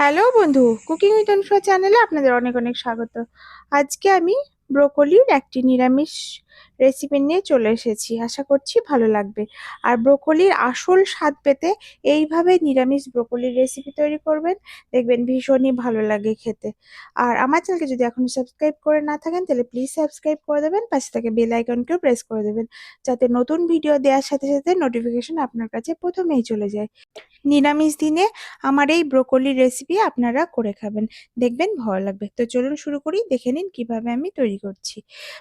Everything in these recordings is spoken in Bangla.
হ্যালো বন্ধু, কুকিং উইথ অনুষ্কা চ্যানেলে আপনাদের অনেক অনেক স্বাগত। আজকে আমি ব্রোকলির একটি নিরামিষ রেসিপি নিয়ে চলে এসেছি। আশা করছি ভালো লাগবে। আর ব্রোকলির আসল স্বাদ পেতে এইভাবে নিরামিষ ব্রোকলির রেসিপি তৈরি করবেন। দেখবেন ভীষণই ভালো লাগে খেতে। আর আমার চ্যানেলকে যদি এখনও সাবস্ক্রাইব করে না থাকেন, তাহলে প্লিজ সাবস্ক্রাইব করে দেবেন। পাশে থেকে বেল আইকনকেও প্রেস করে দেবেন। যাতে নতুন ভিডিও দেওয়ার সাথে সাথে নোটিফিকেশন আপনার কাছে প্রথমেই চলে যায়। নিরামিষ দিনে আমার এই ব্রোকলির রেসিপি আপনারা করে খাবেন। দেখবেন ভালো লাগবে। তো চলুন শুরু করি। দেখে নিন কীভাবে আমি তৈরি করছি।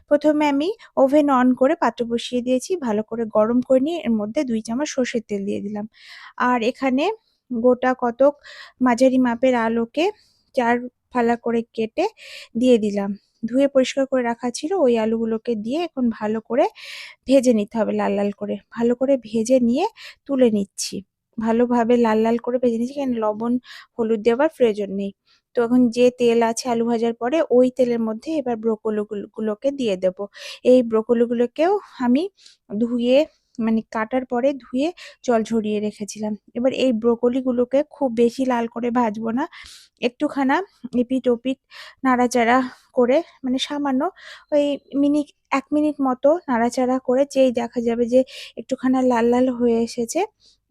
প্রথমে আমি ওভেন অন করে পাত্র বসিয়ে দিয়েছি, ভালো করে গরম করে নিয়ে এর মধ্যে দুই চামচ সর্ষের তেল দিয়ে দিলাম। আর এখানে গোটা কতক মাঝারি মাপের আলুকে চার ফালা করে কেটে দিয়ে দিলাম। ধুয়ে পরিষ্কার করে রাখা ছিল, ওই আলুগুলোকে দিয়ে এখন ভালো করে ভেজে নিতে হবে লাল লাল করে। ভালো করে ভেজে নিয়ে তুলে নিচ্ছি। ভালোভাবে লাল লাল করে ভেজে নিচ্ছি কেন লবণ, হলুদ দেওয়ার প্রয়োজন নেই। তো এখন যে তেল আছে আলু ভাজার পরে ওই তেলের মধ্যে এবার ব্রোকলি গুলোকে দিয়ে দেব। এই ব্রোকলি গুলোকেও আমি ধুয়ে মানে কাটার পরে ধুয়ে জল ঝরিয়ে রেখেছিলাম। এবার এই ব্রোকলি গুলোকে খুব বেশি লাল করে ভাজবো না। একটুখানা এপিট ওপিট নাড়াচাড়া করে মানে সামান্য ওই মিনিট, এক মিনিট মতো নাড়াচাড়া করে যেই দেখা যাবে যে একটুখানা লাল লাল হয়ে এসেছে,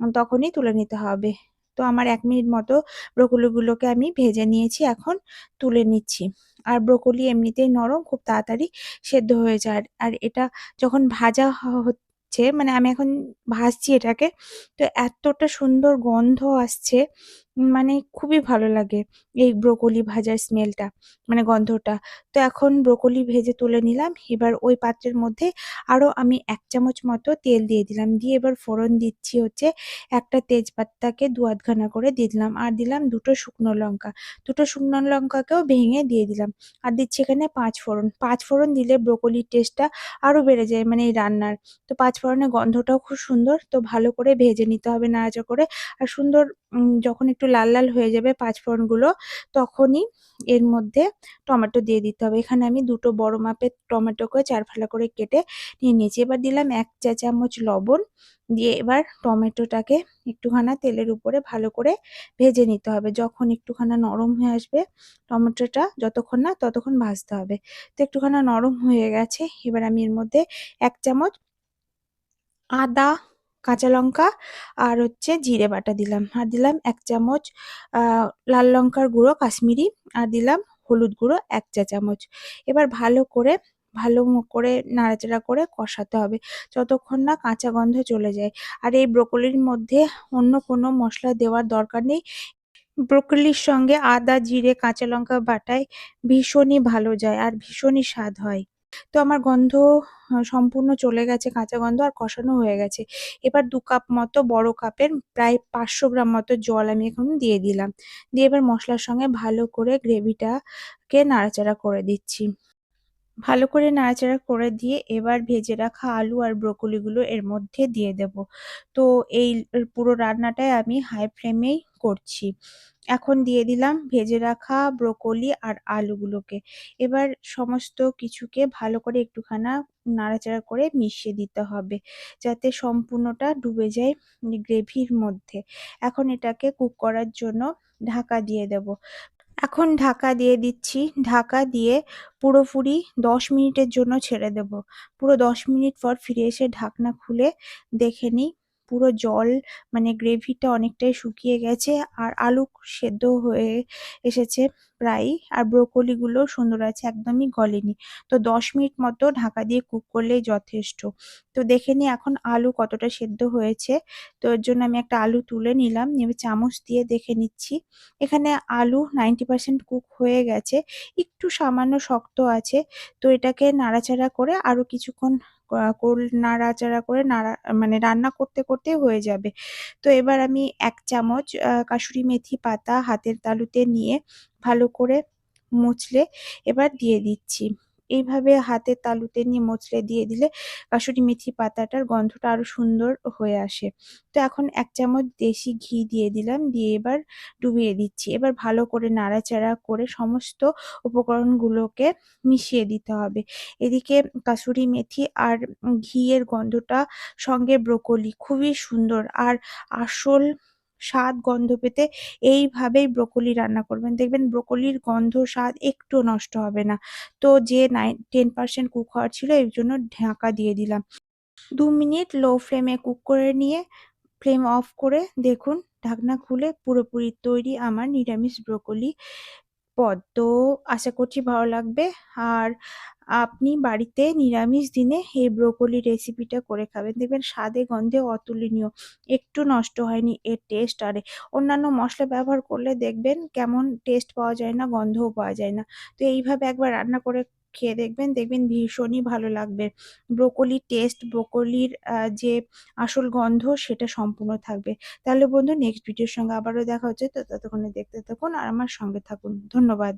তখনই তুলে নিতে হবে। তো আমার এক মিনিট মতো ব্রোকলিগুলোকে আমি ভেজে নিয়েছি, এখন তুলে নিচ্ছি। আর ব্রোকলি এমনিতেই নরম, খুব তাড়াতাড়ি সেদ্ধ হয়ে যায়। আর এটা যখন ভাজা হচ্ছে মানে আমি এখন ভাজছি এটাকে, তো এতটা সুন্দর গন্ধ আসছে মানে খুবই ভালো লাগে এই ব্রোকলি ভাজার স্মেলটা মানে গন্ধটা। তো এখন ব্রোকলি ভেজে তুলে নিলাম, এবার ওই পাত্রের মধ্যে আরও আমি এক চামচ মতো তেল দিয়ে দিলাম। দিয়ে এবার ফোড়ন দিচ্ছি হচ্ছে একটা তেজপাতাকে দু আধখানা করে দিয়ে দিলাম। আর দিলাম দুটো শুকনো লঙ্কা, দুটো শুকনো লঙ্কাকেও ভেঙে দিয়ে দিলাম। আর দিচ্ছি এখানে পাঁচ ফোড়ন। পাঁচ ফোড়ন দিলে ব্রোকলির টেস্টটা আরও বেড়ে যায় মানে এই রান্নার। তো পাঁচ ফোড়নের গন্ধটাও খুব সুন্দর, তো ভালো করে ভেজে নিতে হবে নাড়াচা করে। আর সুন্দর যখন একটু লাল লাল হয়ে যাবে পাঁচফোড়নগুলো, তখনই এর মধ্যে টমেটো দিয়ে দিতে হবে। এখানে আমি দুটো বড় মাপের টমেটোকে চার ফালা করে কেটে নিয়ে নিয়েছি। এবার দিলাম এক চা চামচ লবণ দিয়ে এবার টমেটোটাকে একটুখানা তেলের উপরে ভালো করে ভেজে নিতে হবে। যখন একটুখানা নরম হয়ে আসবে টমেটোটা, যতক্ষণ না ততক্ষণ ভাজতে হবে। তো একটুখানা নরম হয়ে গেছে। এবার আমি এর মধ্যে এক চামচ আদা কাঁচা লঙ্কা আর হচ্ছে জিরে বাটা দিলাম। আর দিলাম এক চামচ লাল লঙ্কার গুঁড়ো, কাশ্মীরি। আর দিলাম হলুদ গুঁড়ো, এক চা চামচ। এবার ভালো করে ভালো করে নাড়াচাড়া করে কষাতে হবে যতক্ষণ না কাঁচা গন্ধ চলে যায়। আর এই ব্রোকলির মধ্যে অন্য কোনো মশলা দেওয়ার দরকার নেই। ব্রোকলির সঙ্গে আদা, জিরে, কাঁচা লঙ্কা বাটায় ভীষণই ভালো যায় আর ভীষণই স্বাদ হয়। তো আমার গন্ধ সম্পূর্ণ চলে গেছে, কাঁচা গন্ধ আর কষানো হয়ে গেছে। এবার দু কাপ মতো বড় কাপের প্রায় পাঁচশো গ্রাম মতো জল আমি এখন দিয়ে দিলাম। দিয়ে এবার মশলার সঙ্গে ভালো করে গ্রেভিটাকে নাড়াচাড়া করে দিচ্ছি। ভালো করে নাড়াচাড়া করে দিয়ে এবার ভেজে রাখা আলু আর ব্রোকলিগুলো এর মধ্যে দিয়ে দেব। তো এই পুরো রান্নাটাই আমি হাই ফ্লেমেই করছি। এখন দিয়ে দিলাম ভেজে রাখা ব্রোকলি আর আলুগুলোকে। এবার সমস্ত কিছুকে ভালো করে একটুখানা নাড়াচাড়া করে মিশিয়ে দিতে হবে, যাতে সম্পূর্ণটা ডুবে যায় গ্রেভির মধ্যে। এখন এটাকে কুক করার জন্য ঢাকা দিয়ে দেব। এখন ঢাকা দিয়ে দিচ্ছি। ঢাকা দিয়ে পুরোপুরি দশ মিনিটের জন্য ছেড়ে দেব। পুরো দশ মিনিট পর ফিরে এসে ঢাকনা খুলে দেখে নিই। পুরো জল মানে গ্রেভিটা অনেকটাই শুকিয়ে গেছে আর আলু সেদ্ধ হয়ে এসেছে। প্রায়, আর ব্রোকলিগুলো সুন্দর আছে, একদমই গলেনি। তো দশ মিনিট মতো ঢাকা দিয়ে কুক করলেই যথেষ্ট। তো দেখে নিই এখন আলু কতটা সেদ্ধ হয়েছে। তো এর জন্য আমি একটা আলু তুলে নিলাম এবার চামচ দিয়ে দেখে নিচ্ছি। এখানে আলু নাইনটি পার্সেন্ট কুক হয়ে গেছে, একটু সামান্য শক্ত আছে। তো এটাকে নাড়াচাড়া করে আরও কিছুক্ষণ নাড়াচাড়া করে নাড়া মানে রান্না করতে করতে হয়ে যাবে। তো এবার আমি এক চামচ কাসুরি মেথি পাতা হাতের তালুতে নিয়ে ভালো করে মুছলে এবার দিয়ে দিচ্ছি। এইভাবে হাতের তালুতে নিয়ে মোচড়ে দিয়ে দিলে কাসুরি মেথি পাতাটার গন্ধটা আরও সুন্দর হয়ে আসে। তো এখন এক চামচ দেশি ঘি দিয়ে দিলাম, দিয়ে এবার ডুবিয়ে দিচ্ছি। এবার ভালো করে নাড়াচাড়া করে সমস্ত উপকরণগুলোকে মিশিয়ে দিতে হবে। এদিকে কাসুরি মেথি আর ঘিয়ের গন্ধটা সঙ্গে ব্রোকলি খুবই সুন্দর আর আসল স্বাদ গন্ধ পেতে এইভাবেই ব্রোকলি রান্না করবেন। দেখবেন ব্রোকলির গন্ধ, স্বাদ একটু নষ্ট হবে না। তো যে নাইন টেন পার্সেন্ট কুক হওয়ার ছিল, এর জন্য ঢাকা দিয়ে দিলাম। দু মিনিট লো ফ্লেমে কুক করে নিয়ে ফ্লেম অফ করে দেখুন, ঢাকনা খুলে পুরোপুরি তৈরি আমার নিরামিষ ব্রোকলি পদ তো আশা করছি ভালো লাগবে। আর আপনি বাড়িতে নিরামিষ দিনে এই ব্রোকলি রেসিপিটা করে খাবেন। দেখবেন স্বাদে, গন্ধে অতুলনীয়। একটু নষ্ট হয়নি, এর টেস্ট আরে। অন্যান্য মশলা ব্যবহার করলে দেখবেন কেমন টেস্ট পাওয়া যায় না, গন্ধও পাওয়া যায় না। তো এইভাবে একবার রান্না করে খেয়ে দেখবেন দেখবেন ভীষণই ভালো লাগবে। ব্রোকলির টেস্ট ব্রোকলির যে আসল গন্ধ সেটা সম্পূর্ণ থাকবে। তাহলে বন্ধু নেক্সট ভিডিওর সঙ্গে আবারও দেখা হচ্ছে। তো ততক্ষণে দেখতে থাকুন আর আমার সঙ্গে থাকুন। ধন্যবাদ।